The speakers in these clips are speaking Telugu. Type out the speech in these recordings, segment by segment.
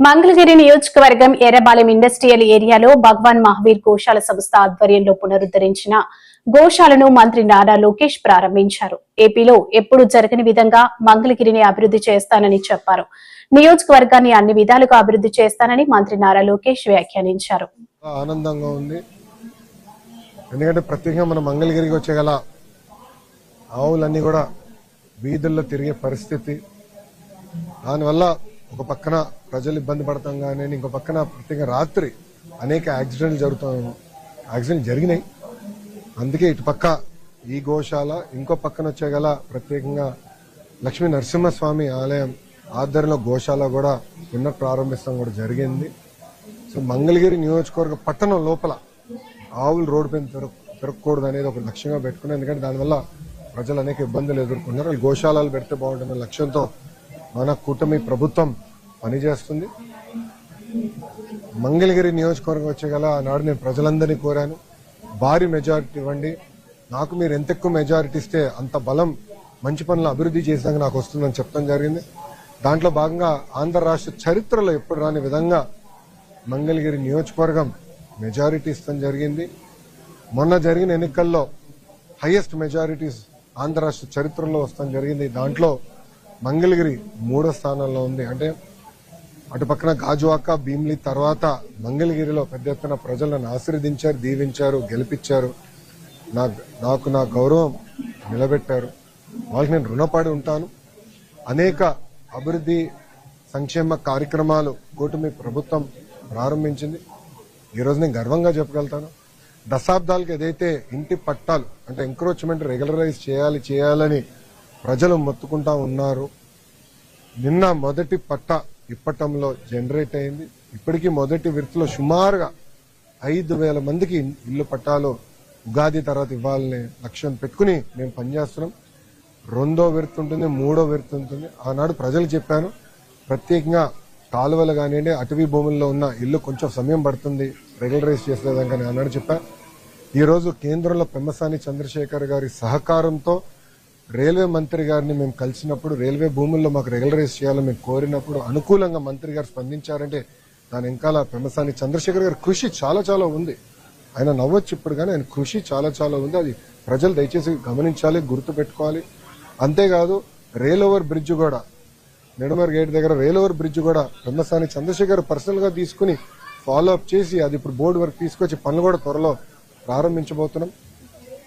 మంగళగిరి నియోజకవర్గం ఎర్రబాలెం ఇండస్ట్రియల్ ఏరియాలో భగవాన్ మహావీర్ గోశాల సంస్థ ఆధ్వర్యంలో పునరుద్ధరించిన గోశాలను మంత్రి నారా లోకేష్ ప్రారంభించారు. ఏపీలో ఎప్పుడు జరగని విధంగా మంగళగిరిని అభివృద్ధి చేస్తానని చెప్పారు. నియోజకవర్గాన్ని అన్ని విధాలుగా అభివృద్ధి చేస్తానని మంత్రి నారా లోకేష్ వ్యాఖ్యానించారు. ఆనందంగా ఉంది. ఎందుకంటే ప్రత్యేకంగా మన మంగళగిరికి వచ్చేగల ఆవులన్నీ కూడా వీధుల్లో తిరిగే పరిస్థితి. దానివల్ల ఒక పక్కన ప్రజలు ఇబ్బంది పడతాం కానీ ఇంకో పక్కన ప్రత్యేకంగా రాత్రి అనేక యాక్సిడెంట్లు జరుగుతాయి యాక్సిడెంట్ జరిగినాయి. అందుకే ఇటు పక్క ఈ గోశాల ఇంకో పక్కన వచ్చేగల ప్రత్యేకంగా లక్ష్మీ నరసింహస్వామి ఆలయం ఆధ్వర్యంలో గోశాల కూడా నిన్న ప్రారంభిస్తాం కూడా జరిగింది. సో మంగళగిరి నియోజకవర్గ పట్టణం లోపల ఆవులు రోడ్డు పైన తిరగ తిరగకూడదు అనేది ఒక లక్ష్యంగా పెట్టుకున్నాం. ఎందుకంటే దానివల్ల ప్రజలు అనేక ఇబ్బందులు ఎదుర్కొన్నారు. గోశాలలు పెడితే బాగుంటుందనే లక్ష్యంతో మన కూటమి ప్రభుత్వం పనిచేస్తుంది. మంగళగిరి నియోజకవర్గం వచ్చేగల ఆనాడు నేను ప్రజలందరినీ కోరాను. భారీ మెజారిటీ ఇవ్వండి. నాకు మీరు ఎంత ఎక్కువ మెజారిటీ ఇస్తే అంత బలం మంచి పనులు అభివృద్ధి చేసాక నాకు వస్తుందని చెప్పడం జరిగింది. దాంట్లో భాగంగా ఆంధ్ర రాష్ట్ర చరిత్రలో ఎప్పుడు రాని విధంగా మంగళగిరి నియోజకవర్గం మెజారిటీ ఇస్తాం జరిగింది. మొన్న జరిగిన ఎన్నికల్లో హైయెస్ట్ మెజారిటీస్ ఆంధ్ర రాష్ట్ర చరిత్రలో వస్తాం జరిగింది. దాంట్లో మంగళగిరి మూడో స్థానంలో ఉంది. అంటే అటు పక్కన గాజువాక భీమ్లీ తర్వాత మంగళగిరిలో పెద్ద ఎత్తున ప్రజలను ఆశీర్వదించారు దీవించారు గెలిపించారు. నా నాకు నా గౌరవం నిలబెట్టారు. వాళ్ళకి నేను రుణపడి ఉంటాను. అనేక అభివృద్ధి సంక్షేమ కార్యక్రమాలు కూటమి ప్రభుత్వం ప్రారంభించింది. ఈరోజు నేను గర్వంగా చెప్పగలుగుతాను. దశాబ్దాలకు ఏదైతే ఇంటి పట్టాలు అంటే ఎంక్రోచ్మెంట్ రెగ్యులరైజ్ చేయాలి చేయాలని ప్రజలు మొత్తుకుంటా ఉన్నారు. నిన్న మొదటి పట్ట ఇప్పటంలో జనరేట్ అయింది. ఇప్పటికీ మొదటి విడతలో సుమారుగా ఐదు వేల మందికి ఇల్లు పట్టాలు ఉగాది తర్వాత ఇవ్వాలనే లక్ష్యం పెట్టుకుని మేము పనిచేస్తున్నాం. రెండో విడత ఉంటుంది మూడో విడత ఉంటుంది. ఆనాడు ప్రజలు చెప్పాను ప్రత్యేకంగా కాలువలు కానివ్వండి అటవీ భూముల్లో ఉన్న ఇల్లు కొంచెం సమయం పడుతుంది రెగ్యులరైజ్ చేసేదాకా ఆనాడు చెప్పా. ఈరోజు కేంద్రంలో పెమ్మసాని చంద్రశేఖర్ గారి సహకారంతో రైల్వే మంత్రి గారిని మేము కలిసినప్పుడు రైల్వే భూముల్లో మాకు రెగ్యులరైజ్ చేయాలని మేము కోరినప్పుడు అనుకూలంగా మంత్రి గారు స్పందించారంటే దాని వెనకాల పెమ్మసాని చంద్రశేఖర్ గారి కృషి చాలా చాలా ఉంది. ఆయన నవ్వచ్చు ఇప్పుడు కానీ ఆయన కృషి చాలా చాలా ఉంది. అది ప్రజలు దయచేసి గమనించాలి గుర్తు పెట్టుకోవాలి అంతేకాదు రైల్ ఓవర్ బ్రిడ్జ్ కూడా నెడమర్ గేట్ దగ్గర రైల్ ఓవర్ బ్రిడ్జ్ కూడా పెమ్మసాని చంద్రశేఖర్ పర్సనల్గా తీసుకుని ఫాలో అప్ చేసి అది ఇప్పుడు బోర్డు వరకు తీసుకొచ్చి పనులు కూడా త్వరలో ప్రారంభించబోతున్నాం.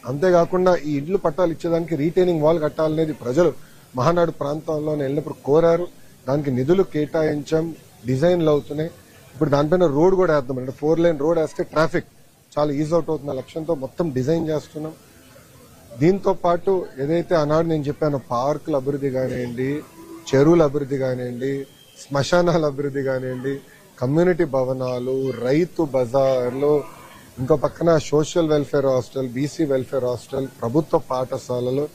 అంతేకాకుండా ఈ ఇల్లు పట్టాలు ఇచ్చేదానికి రీటైనింగ్ వాల్ కట్టాలనేది ప్రజలు మహానాడు ప్రాంతంలో వెళ్ళినప్పుడు కోరారు. దానికి నిధులు కేటాయించాం. డిజైన్లు అవుతున్నాయి. ఇప్పుడు దానిపైన రోడ్ కూడా వేద్దాం అంటే ఫోర్ లైన్ రోడ్ వేస్తే ట్రాఫిక్ చాలా ఈజ్ అవుట్ అవుతున్న లక్ష్యంతో మొత్తం డిజైన్ చేస్తున్నాం. దీంతో పాటు ఏదైతే ఆనాడు నేను చెప్పాను పార్కుల అభివృద్ధి కానివ్వండి చెరువుల అభివృద్ధి కానివ్వండి శ్మశానాల అభివృద్ధి కానివ్వండి కమ్యూనిటీ భవనాలు రైతు బజార్లు ఇంకో పక్కన social welfare hostel BC welfare hostel ప్రభుత్వ పాఠశాలలు.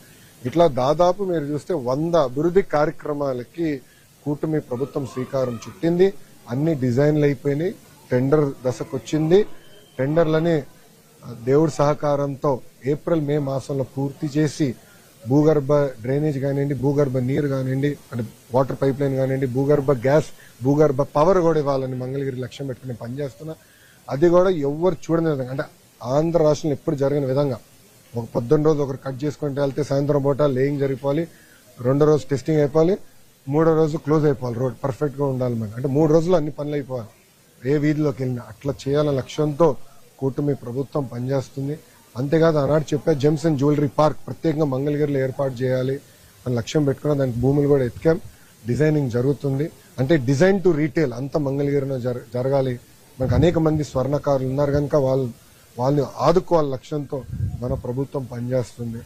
ఇట్లా దాదాపు మీరు చూస్తే వంద అభివృద్ధి కార్యక్రమాలకి కూటమి ప్రభుత్వం శ్రీకారం చుట్టింది. అన్ని డిజైన్లు అయిపోయినాయి. టెండర్ దశకు వచ్చింది టెండర్లని దేవుడి సహకారంతో ఏప్రిల్ మే మాసంలో పూర్తి చేసి భూగర్భ డ్రైనేజ్ కానివ్వండి భూగర్భ నీరు కానివ్వండి అంటే వాటర్ పైప్ లైన్ కానివ్వండి భూగర్భ గ్యాస్ భూగర్భ పవర్ కూడా ఇవ్వాలని మంగళగిరి లక్ష్యం పెట్టుకుని పనిచేస్తున్నా. అది కూడా ఎవ్వరు చూడని విధంగా అంటే ఆంధ్ర రాష్ట్రంలో ఎప్పుడు జరిగిన విధంగా. ఒక పొద్దున్న రోజు ఒకరు కట్ చేసుకుంటే వెళ్తే సాయంత్రం పూట లేయింగ్ జరిగిపోవాలి రెండో రోజు టెస్టింగ్ అయిపోవాలి మూడో రోజు క్లోజ్ అయిపోవాలి రోడ్ పర్ఫెక్ట్గా ఉండాలి మనకి అంటే మూడు రోజులు అన్ని పనులు అయిపోవాలి. ఏ వీధిలోకి వెళ్ళినా అట్లా చేయాలన్న లక్ష్యంతో కూటమి ప్రభుత్వం పనిచేస్తుంది. అంతేకాదు ఆనాడు చెప్పే జెమ్స్ అండ్ జ్యువెలరీ పార్క్ ప్రత్యేకంగా మంగళగిరిలో ఏర్పాటు చేయాలి అని లక్ష్యం పెట్టుకున్నా దానికి భూములు కూడా ఎత్తికాం. డిజైనింగ్ జరుగుతుంది. అంటే డిజైన్ టు రీటైల్ అంత మంగళగిరిలో జర- జరగాలి. మనకు అనేక మంది స్వర్ణకారులు ఉన్నారు కనుక వాళ్ళు వాళ్ళని ఆదుకోవాలి లక్ష్యంతో మన ప్రభుత్వం పనిచేస్తుంది.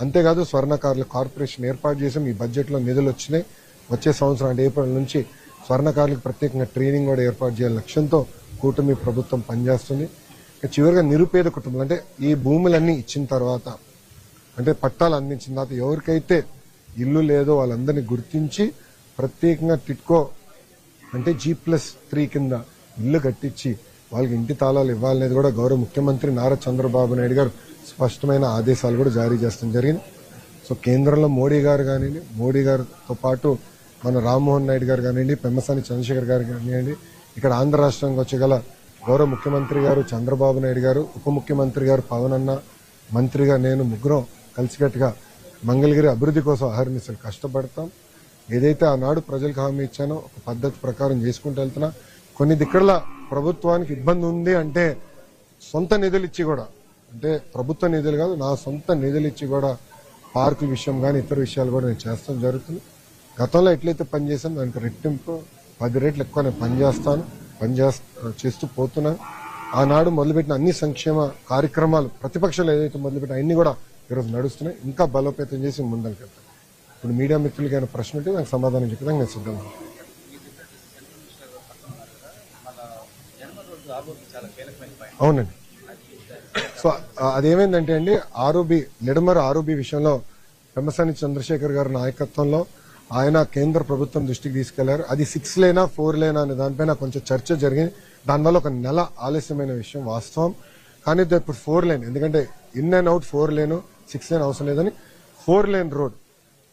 అంతేకాదు స్వర్ణకారుల కార్పొరేషన్ ఏర్పాటు చేసాం. ఈ బడ్జెట్లో నిధులు వచ్చినాయి. వచ్చే సంవత్సరం అంటే ఏప్రిల్ నుంచి స్వర్ణకారులకు ప్రత్యేకంగా ట్రైనింగ్ కూడా ఏర్పాటు చేయాలి లక్ష్యంతో కూటమి ప్రభుత్వం పనిచేస్తుంది. చివరిగా నిరుపేద కుటుంబాలు అంటే ఈ భూములన్నీ ఇచ్చిన తర్వాత అంటే పట్టాలు అందించిన తర్వాత ఎవరికైతే ఇల్లు లేదో వాళ్ళందరినీ గుర్తించి ప్రత్యేకంగా టిట్కో అంటే జీ ప్లస్ త్రీ కింద ఇల్లు కట్టించి వాళ్ళకి ఇంటి తాళాలు ఇవ్వాలనేది కూడా గౌరవ ముఖ్యమంత్రి నారా చంద్రబాబు నాయుడు గారు స్పష్టమైన ఆదేశాలు కూడా జారీ చేస్తాం జరిగింది. సో కేంద్రంలో మోడీ గారు కానివ్వండి మోడీ గారితో పాటు మన రామ్మోహన్ నాయుడు గారు కానివ్వండి పెమ్మసాని చంద్రశేఖర్ గారు కానివ్వండి ఇక్కడ ఆంధ్ర రాష్ట్రానికి వచ్చగల గౌరవ ముఖ్యమంత్రి గారు చంద్రబాబు నాయుడు గారు ఉప ముఖ్యమంత్రి గారు పవన్ అన్న మంత్రిగా నేను ముగ్గురం కలిసికట్టుగా మంగళగిరి అభివృద్ధి కోసం అహర్నిశలు కష్టపడతాం. ఏదైతే ఆనాడు ప్రజలకు హామీ ఇచ్చానో ఒక పద్ధతి ప్రకారం చేసుకుంటూ వెళ్తున్నా. కొన్ని దిక్కడల ప్రభుత్వానికి ఇబ్బంది ఉంది అంటే సొంత నిధులు ఇచ్చి కూడా అంటే ప్రభుత్వ నిధులు కాదు నా సొంత నిధులు ఇచ్చి కూడా పార్కుల విషయం కానీ ఇతర విషయాలు కూడా నేను చేస్తాం జరుగుతుంది. గతంలో ఎట్లయితే పనిచేసాను దానికి రెట్టింపు పది రేట్లు ఎక్కువ నేను పనిచేస్తాను పనిచేస్తా చేస్తూ పోతున్నాను. ఆనాడు మొదలుపెట్టిన అన్ని సంక్షేమ కార్యక్రమాలు ప్రతిపక్షాలు ఏదైతే మొదలుపెట్టిన అన్ని కూడా ఈరోజు నడుస్తున్నాయి. ఇంకా బలోపేతం చేసి ముందరికి ఇప్పుడు మీడియా మిత్రులకి ప్రశ్న ఉంటే నాకు సమాధానం చెప్పడానికి నేను సిద్ధంగా అవునండి. సో అదేమైందంటే అండి ఆరోబి నిడమర ఆరోబి విషయంలో పెమ్మసాని చంద్రశేఖర్ గారి నాయకత్వంలో ఆయన కేంద్ర ప్రభుత్వం దృష్టికి తీసుకెళ్ళారు. అది సిక్స్ లేనా ఫోర్ లేనా అనే దానిపైన కొంచెం చర్చ జరిగింది దానివల్ల ఒక నెల ఆలస్యమైన విషయం వాస్తవం. కానీ ఇప్పుడు ఫోర్ లేన్ ఎందుకంటే in and out four lane six lane అవసరం లేదని ఫోర్ లేన్ రోడ్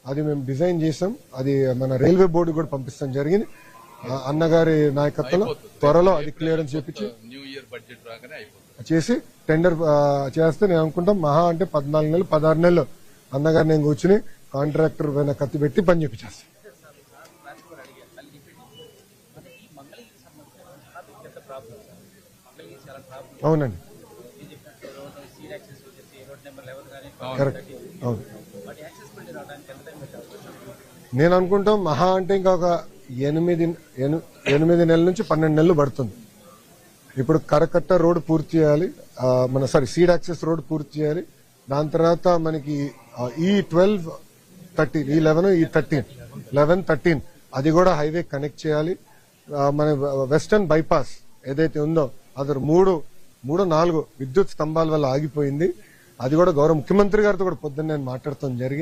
అది మేము డిజైన్ చేసాం. అది మన రైల్వే బోర్డు కూడా పంపిస్తాం జరిగింది. అన్నగారి నాయకత్వంలో త్వరలో అది క్లియరెన్స్ చేపించి న్యూ ఇయర్ బడ్జెట్ రాగానే అయిపోతుంది. చేసి టెండర్ చేస్తే నేను అనుకుంటాం మహా అంటే పద్నాలుగు నెలలు పదహారు నెలలు అన్నగారు నేను కూర్చుని కాంట్రాక్టర్ పైన కత్తి పెట్టి పని చేపించేస్తాను అవునండి. కరెక్ట్ అవును. నేను అనుకుంటాం మహా అంటే ఇంకా ఒక ఎనిమిది ఎనిమిది నెలల నుంచి పన్నెండు నెలలు పడుతుంది. ఇప్పుడు కరకట్ట రోడ్ పూర్తి చేయాలి మన సారీ సీడ్ యాక్సెస్ రోడ్ పూర్తి చేయాలి. దాని తర్వాత మనకి ఈ ట్వెల్వ్ థర్టీన్ ఈ లెవెన్ ఈ థర్టీన్ లెవెన్ థర్టీన్ అది కూడా హైవే కనెక్ట్ చేయాలి. మన వెస్టర్న్ బైపాస్ ఏదైతే ఉందో అది మూడు మూడు నాలుగు విద్యుత్ స్తంభాల వల్ల ఆగిపోయింది. అది కూడా గౌరవ ముఖ్యమంత్రి గారితో కూడా పొద్దున్న నేను మాట్లాడటం జరిగింది.